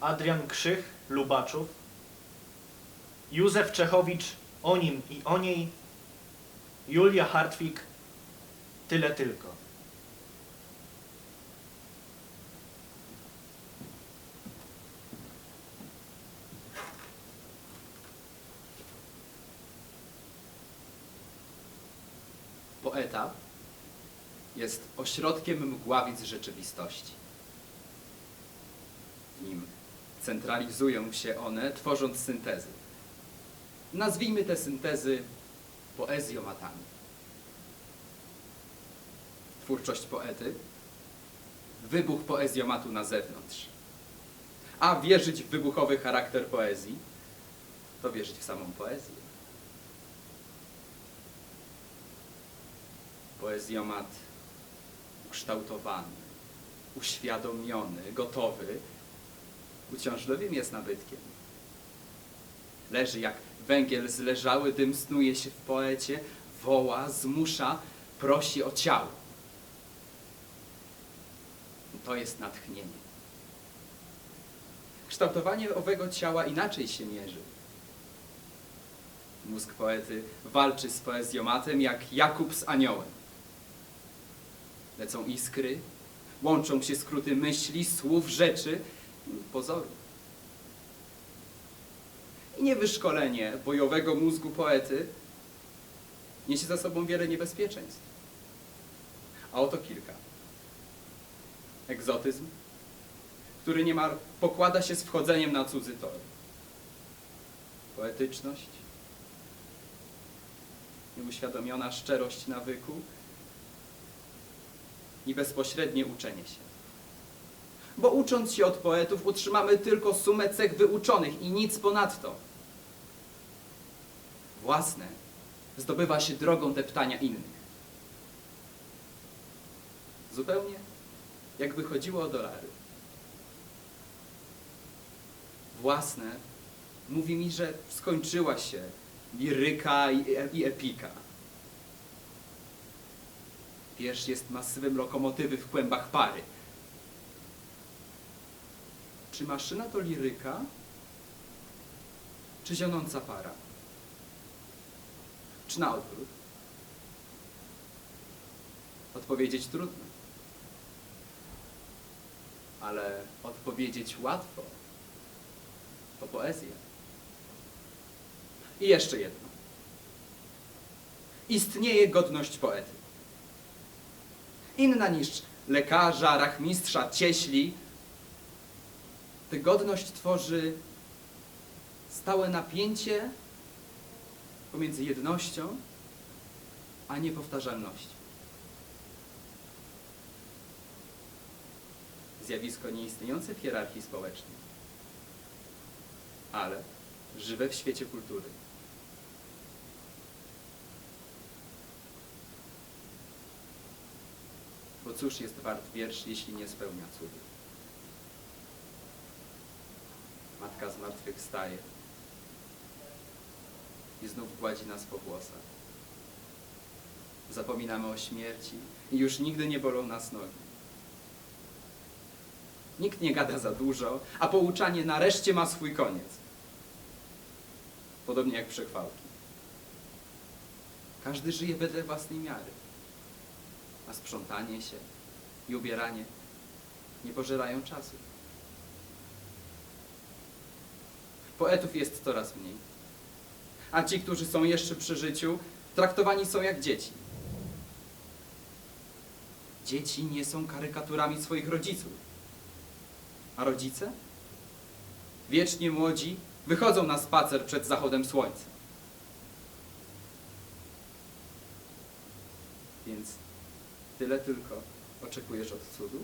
Adrian Krzych, Lubaczów, Józef Czechowicz, o nim i o niej, Julia Hartwig, tyle tylko. Poeta jest ośrodkiem mgławic rzeczywistości. W nim centralizują się one, tworząc syntezy. Nazwijmy te syntezy poezjomatami. Twórczość poety, wybuch poezjomatu na zewnątrz. A wierzyć w wybuchowy charakter poezji, to wierzyć w samą poezję. Poezjomat ukształtowany, uświadomiony, gotowy, uciążliwym jest nabytkiem. Leży jak węgiel zleżały, dym snuje się w poecie, woła, zmusza, prosi o ciało. To jest natchnienie. Kształtowanie owego ciała inaczej się mierzy. Mózg poety walczy z poezjomatem jak Jakub z aniołem. Lecą iskry, łączą się skróty myśli, słów, rzeczy, pozorów. I niewyszkolenie bojowego mózgu poety niesie za sobą wiele niebezpieczeństw. A oto kilka. Egzotyzm, który niemal pokłada się z wchodzeniem na cudzy tor. Poetyczność, nieuświadomiona szczerość nawyku i bezpośrednie uczenie się. Bo ucząc się od poetów, utrzymamy tylko sumę cech wyuczonych i nic ponadto. Własne zdobywa się drogą deptania innych. Zupełnie jakby chodziło o dolary. Własne mówi mi, że skończyła się liryka i, i epika. Wiersz jest masywem lokomotywy w kłębach pary. Czy maszyna to liryka? Czy zionąca para? Czy na odwrót? Odpowiedzieć trudno. Ale odpowiedzieć łatwo. To poezja. I jeszcze jedno. Istnieje godność poety. Inna niż lekarza, rachmistrza, cieśli. Tę godność tworzy stałe napięcie pomiędzy jednością a niepowtarzalnością. Zjawisko nieistniejące w hierarchii społecznej, ale żywe w świecie kultury. Bo cóż jest wart wiersz, jeśli nie spełnia cudu? Matka zmartwychwstaje i znów gładzi nas po włosach. Zapominamy o śmierci i już nigdy nie bolą nas nogi. Nikt nie gada za dużo, a pouczanie nareszcie ma swój koniec. Podobnie jak przechwałki. Każdy żyje wedle własnej miary. A sprzątanie się i ubieranie nie pożerają czasu. Poetów jest coraz mniej. A ci, którzy są jeszcze przy życiu, traktowani są jak dzieci. Dzieci nie są karykaturami swoich rodziców. A rodzice? Wiecznie młodzi wychodzą na spacer przed zachodem słońca. Więc tyle tylko oczekujesz od cudu?